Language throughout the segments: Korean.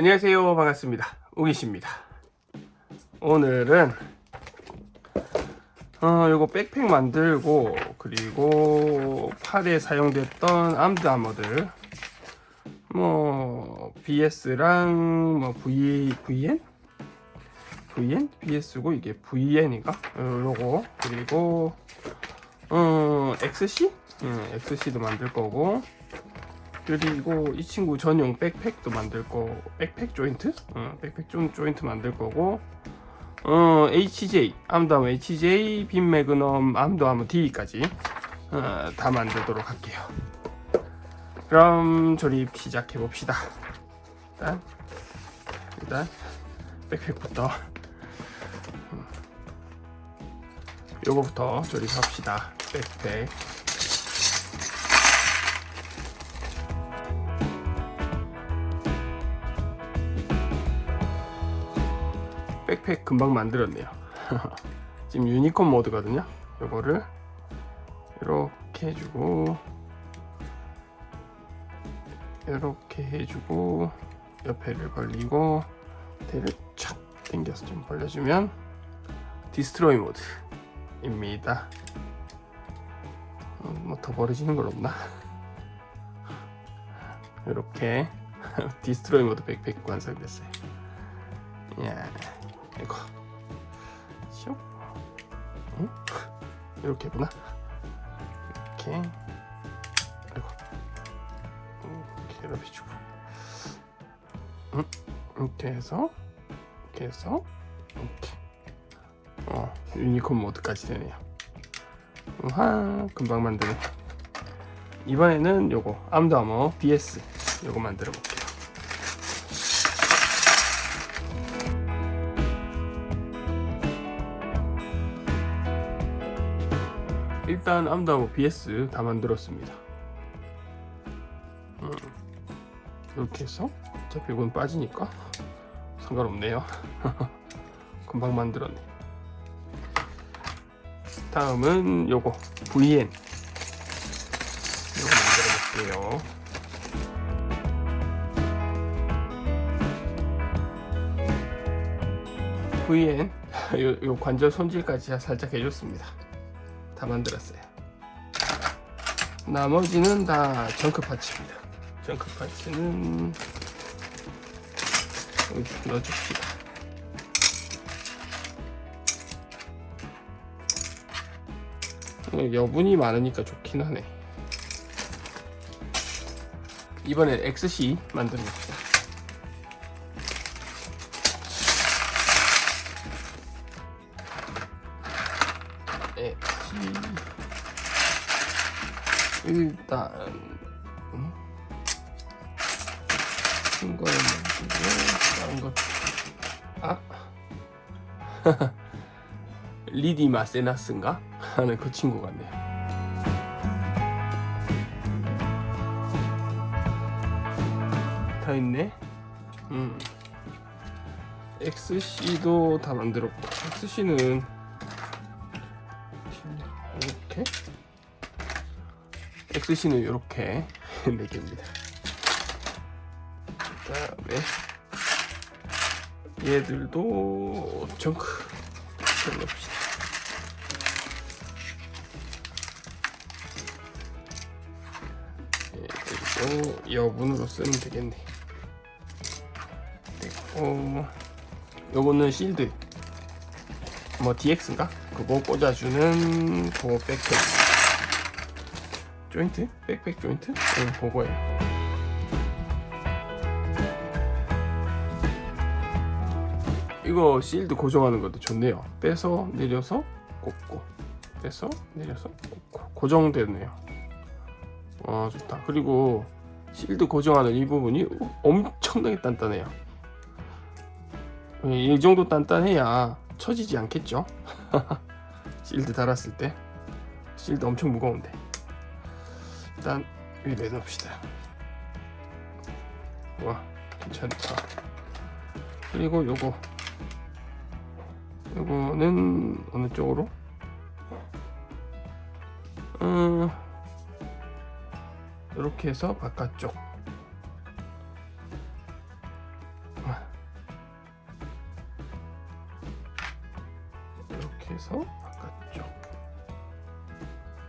안녕하세요. 반갑습니다. 우기씨입니다. 오늘은 어, 요거 백팩 만들고 그리고 팔에 사용됐던 암드 아머들. 뭐 BS랑 뭐 V VN? VN? BS고 이게 VN인가? 요거. 그리고 어 XC 음, XC도 만들 거고 그리고 이 친구 전용 백팩도 만들 거 백팩 조인트? 어, 백팩 좀 조인트 만들 거고. 어, HJ 암도암 HJ 빔 매그넘 암도암 D까지 어, 다 만들도록 할게요. 그럼 조립 시작해 봅시다. 일단 일단 백팩부터. 음, 요거부터 조립합시다. 백팩 백팩 금방 만들었네요. 지금 유니콘 모드거든요. 요거를 이렇게 해주고 이렇게 해주고 옆에를 벌리고 대를 착 당겨서 좀 벌려주면 디스트로이 모드입니다. 뭐 더 버려지는 건 없나? 이렇게 디스트로이 모드 백팩 완성됐어요. 야. 이거. 슉. 응? 이렇게구나? 이렇게. 아이고 이렇게 응? 이렇게 해서 이렇게 해서 이렇게. 어 유니콘 모드까지 되네요. 와 금방 만드네. 이번에는 요거 암드아머 BS 요거 만들어 볼게요 일단 암다모 BS 다 만들었습니다. 음, 이렇게 해서 어차피 이건 빠지니까 상관없네요. 금방 만들었네. 다음은 요거 VN 요거 만들어 볼게요. VN 요, 요 관절 손질까지 살짝 해줬습니다. 다 만들었어요. 나머지는 다 정크 파츠입니다. 정크 파츠는 여기 넣어줍시다. 어, 여분이 많으니까 좋긴 하네. 이번엔 XC 만듭니다. 일단 음? 큰 거를 만들고 다른 거 아? 리디 마 세나스인가? 하는 그 친구 같네요 다 있네 음 XC도 다 만들었고 XC는 이렇게 XC는 이렇게 4개입니다. 그 다음에 얘들도 정크 넣읍시다. 얘들도 여분으로 쓰면 되겠네. 그리고 요거는 실드. 뭐 DX인가? 그거 꽂아주는 그 백팩 조인트? 백팩 조인트? 응, 그거예요. 이거 실드 고정하는 것도 좋네요. 빼서 내려서 꽂고, 빼서 내려서 꽂고, 고정되네요. 아 좋다. 그리고 실드 고정하는 이 부분이 엄청나게 단단해요. 이 정도 단단해야 처지지 않겠죠? 실드 달았을 때 실드 엄청 무거운데 일단 위에 넣읍시다. 와, 괜찮다. 그리고 요거. 요거는 어느 쪽으로? 어, 음, 이렇게 해서 바깥쪽. 이렇게 해서 바깥쪽.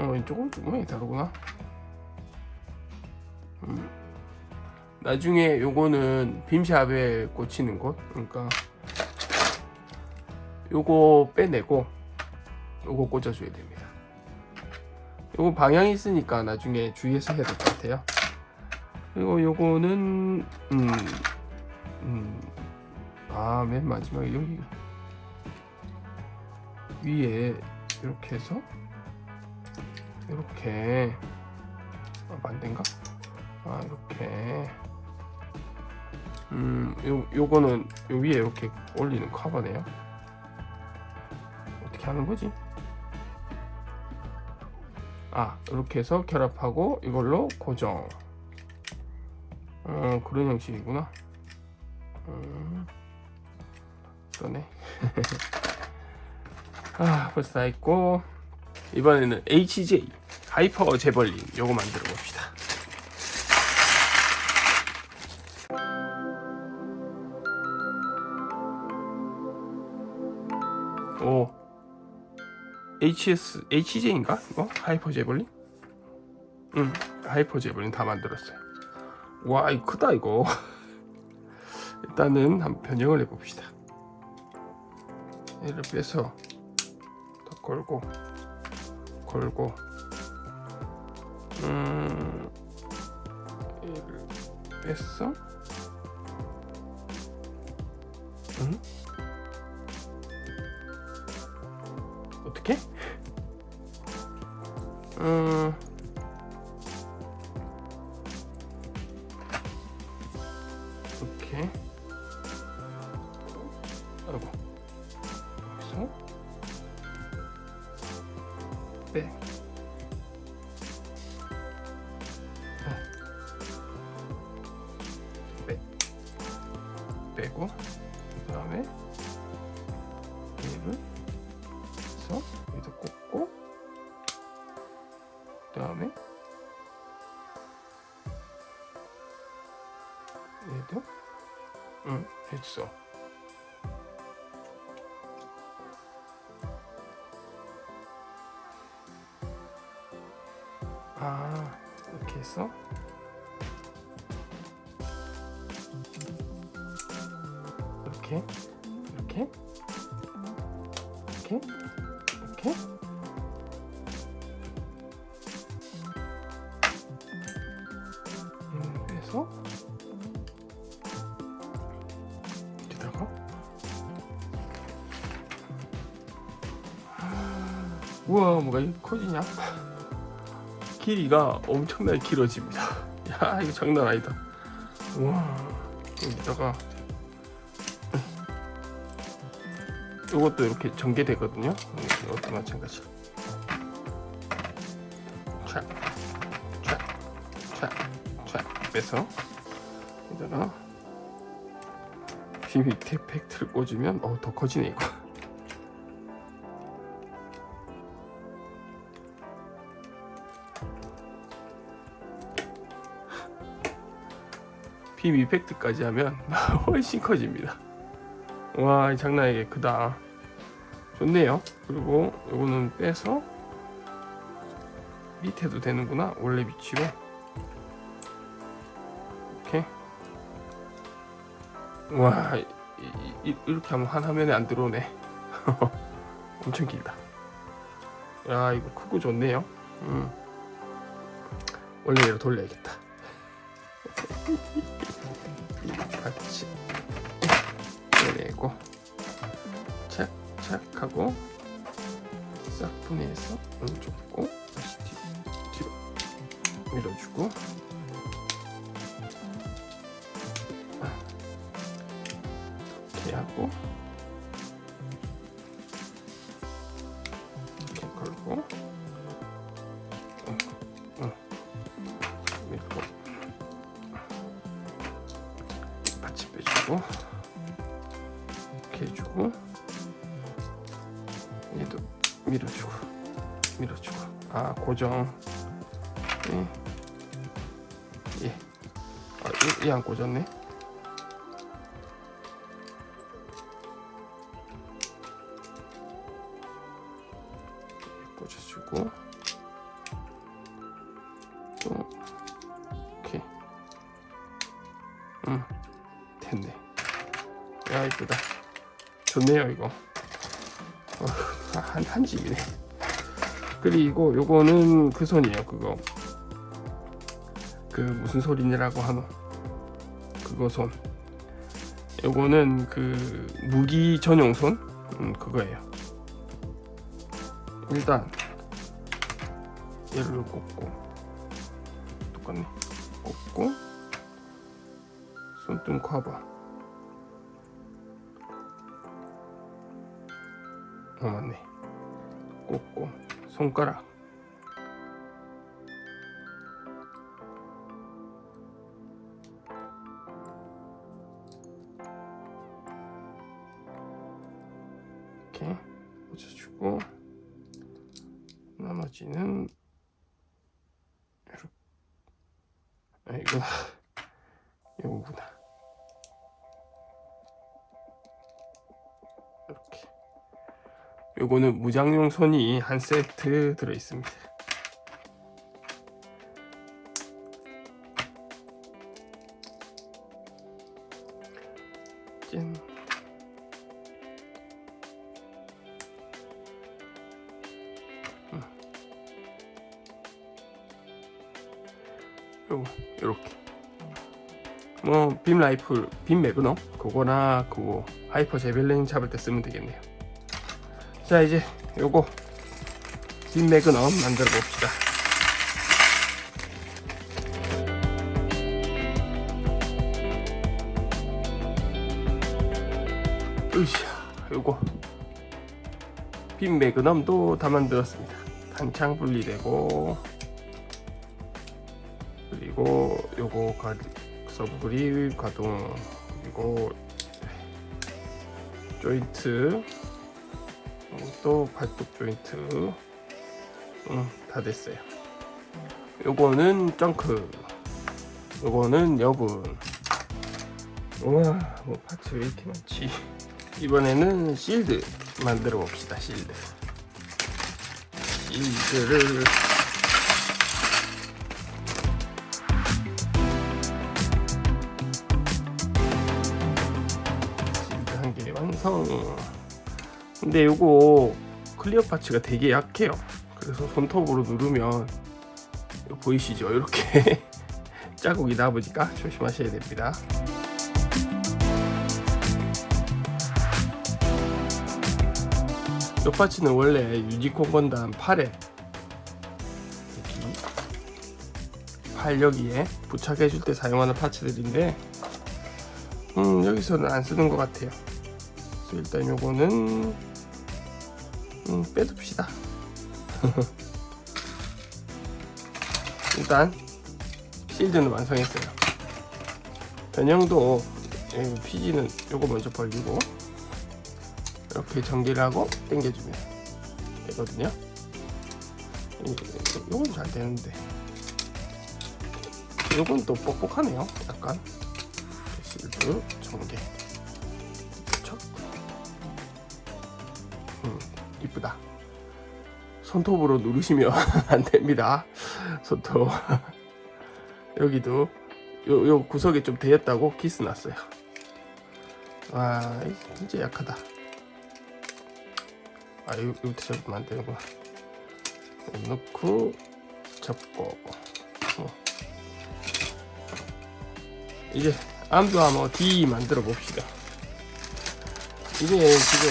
어, 이쪽은 구멍이 다르구나. 나중에 요거는 빔샵에 꽂히는 곳. 그러니까 요거 빼내고 요거 꽂아줘야 됩니다. 요거 방향이 있으니까 나중에 주의해서 해야 될 것 같아요. 그리고 요거는 음, 음, 아, 맨 마지막에 여기 위에 이렇게 해서 이렇게 아, 반대인가? 아, 이렇게 음, 요, 요거는 요 위에 이렇게 올리는 커버네요. 어떻게 하는 거지? 아, 이렇게 해서 결합하고 이걸로 고정. 어, 그런 형식이구나. 음, 그러네. 아, 벌써 다 했고 이번에는 HJ 하이퍼 재벌린 요거 만들어 봅시다. 오 HS HJ인가 이거 하이퍼 재벌린? 응 하이퍼 재벌린 다 만들었어요. 와 이거 크다 이거. 일단은 한번 변형을 해봅시다. 얘를 빼서 더 걸고 걸고 음 얘를 뺐어 응? 어떻게? 음 여기다 꽂고 그 다음에 얘도 응 됐어. 아 이렇게 이렇게 이렇게 이렇게 이렇게 음, 해서 여기다가 우와 뭐가 이렇게 커지냐? 길이가 엄청나게 길어집니다. 야 이거 장난 아니다. 우와 여기다가. 이것도 이렇게 전개되거든요. 이것도 마찬가지 빼서 여기다가 비 밑에 팩트를 꽂으면 어, 더 커지네 이거 빔 이펙트까지 하면 훨씬 커집니다. 와, 이 장난 아니게 크다. 좋네요. 그리고 요거는 빼서 밑에도 되는구나. 원래 위치로. 와, 이, 이, 이렇게 하면 한 화면에 안 들어오네. 엄청 길다. 야, 이거 크고 좋네요. 음. 원래대로 돌려야겠다. 같이 내고 착착 하고 싹 분해해서 오른쪽 고 다시 뒤, 뒤로 밀어주고 하고 이렇게 어. 밀고 같이 빼주고 이렇게 해주고 얘도 밀어주고 밀어주고 아 고정 예. 예. 아, 얘 안 꽂았네 음 됐네. 야 이쁘다. 좋네요 이거. 어, 한, 한 집이네. 그리고 요거는 그 손이에요 그거. 그 무슨 소리냐라고 하노 그거 손. 요거는 그 무기 전용 손? 음, 그거예요. 일단 얘를 꽂고. 똑같네 손등 커버 어 맞네 꽂고 손가락 요거는 무장용 손이 한 세트 들어 있습니다. 짠. 요거 요렇게 뭐 빔 라이플 빔 매그넘 그거나 그거 하이퍼 제벨린 잡을 때 쓰면 되겠네요 자 이제 요거 빔 매그넘 만들어 봅시다. 으쌰 요거 빔 매그넘도 다 만들었습니다. 단창 분리되고 그리고 요거 가 서브그립 가동 그리고 조인트 또 발톱 조인트. 음, 다 됐어요. 요거는 정크. 요거는 여분. 우와 뭐 파츠 왜 이렇게 많지? 이번에는 실드 만들어 봅시다 실드. 실드를. 실드 한 개 완성. 근데 요거 클리어 파츠가 되게 약해요. 그래서 손톱으로 누르면 보이시죠? 이렇게 자국이 나보니까 조심하셔야 됩니다. 이 파츠는 원래 유니콘 건담 8에 팔 여기에 부착해 줄 때 사용하는 파츠들인데 음 여기서는 안 쓰는 것 같아요 일단 요거는 음 빼둡시다. 일단 실드는 완성했어요. 변형도 예, 피지는 요거 먼저 벌리고 이렇게 전기를 하고 당겨주면 되거든요. 이- 요건 잘 되는데. 요건 또 뻑뻑하네요 약간. 실드 전개. 척. 음, 이쁘다. 손톱으로 누르시면 안 됩니다. 손톱. 여기도 요, 요 구석에 좀 대였다고 키스 났어요. 와 이- 진짜 약하다. 아 요, 요부터 잡으면 안 되는구나. 여기 넣고 접고. 어. 이제 암도 한번 D 만들어 봅시다. 이게 지금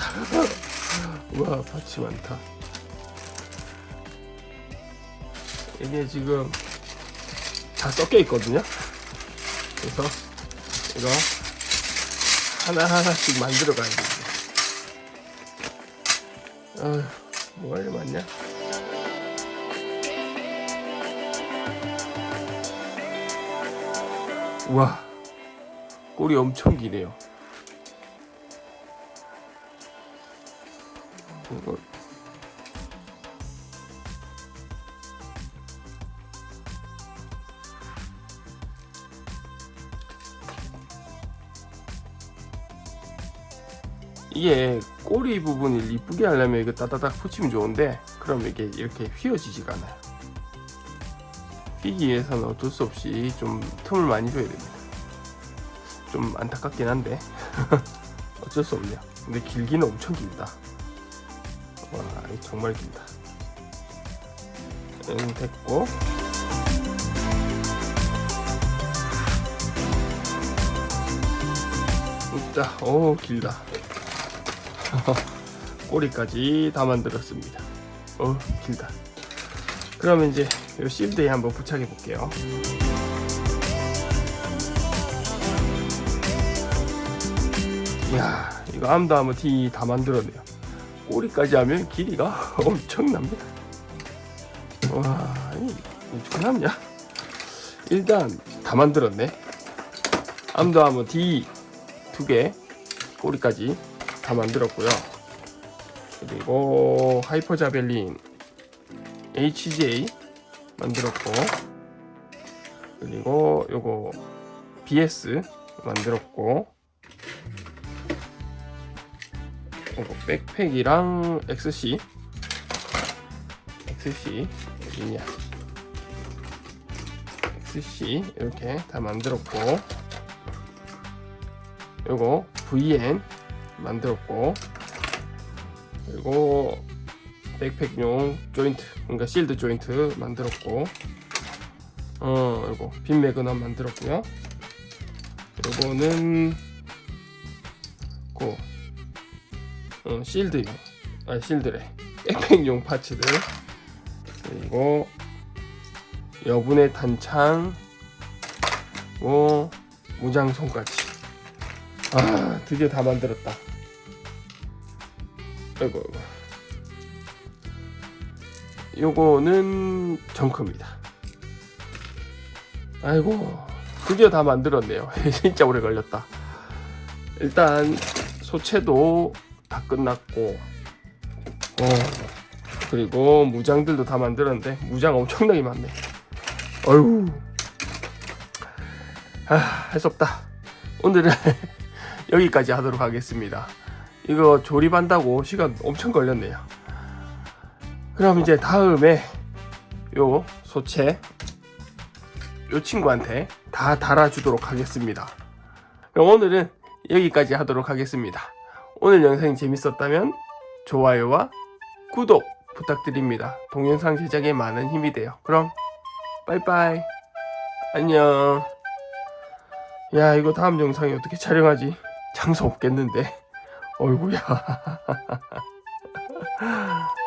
와 파츠 많다. 이게 지금 다 섞여 있거든요. 그래서 이거 하나 하나씩 만들어 가야 돼. 아, 뭐가 이리 많냐? 우와 꼬리 엄청 기네요 이거 이게 꼬리 부분을 이쁘게 하려면 이거 따다닥 붙이면 좋은데 그럼 이게 이렇게 휘어지지가 않아요. 휘기 위해서는 어쩔 수 없이 좀 틈을 많이 줘야 됩니다. 좀 안타깝긴 한데 어쩔 수 없네요. 근데 길기는 엄청 길다. 와, 정말 길다. 응, 됐고. 있다. 오, 길다. 꼬리까지 다 만들었습니다. 어, 길다. 그러면 이제 이 실드에 한번 부착해 볼게요. 이야, 이거 암다하면 티다 만들었네요. 꼬리까지 하면 길이가 엄청납니다. 와, 이 어떻게 남냐? 일단 다 만들었네. 암다하면 D 두 개, 꼬리까지 다 만들었고요. 그리고 하이퍼 자벨린 HJ 만들었고, 그리고 요거 BS 만들었고, 요거 백팩이랑 XC XC 어디냐 XC 이렇게 다 만들었고. 요거 VN 만들었고. 그리고 백팩용 조인트 그러니까 실드 조인트 만들었고. 어 요거 빈 매그넘 만들었고요. 요거는 고 어, 실드용 아 실드래. 백팩용 파츠들. 그리고 여분의 단창 뭐 무장송까지. 아 드디어 다 만들었다. 아이고 아이고. 요거는 정크입니다. 아이고 드디어 다 만들었네요. 진짜 오래 걸렸다. 일단 소체도 다 끝났고. 어. 그리고 무장들도 다 만들었는데 무장 엄청나게 많네. 어휴 아 할 수 없다. 오늘은 여기까지 하도록 하겠습니다. 이거 조립한다고 시간 엄청 걸렸네요. 그럼 이제 다음에 요 소체 요 친구한테 다 달아주도록 하겠습니다. 그럼 오늘은 여기까지 하도록 하겠습니다 오늘 영상이 재밌었다면 좋아요와 구독 부탁드립니다. 동영상 제작에 많은 힘이 돼요. 그럼 빠이빠이 안녕 야 이거 다음 영상에 어떻게 촬영하지? 장소 없겠는데 어이구야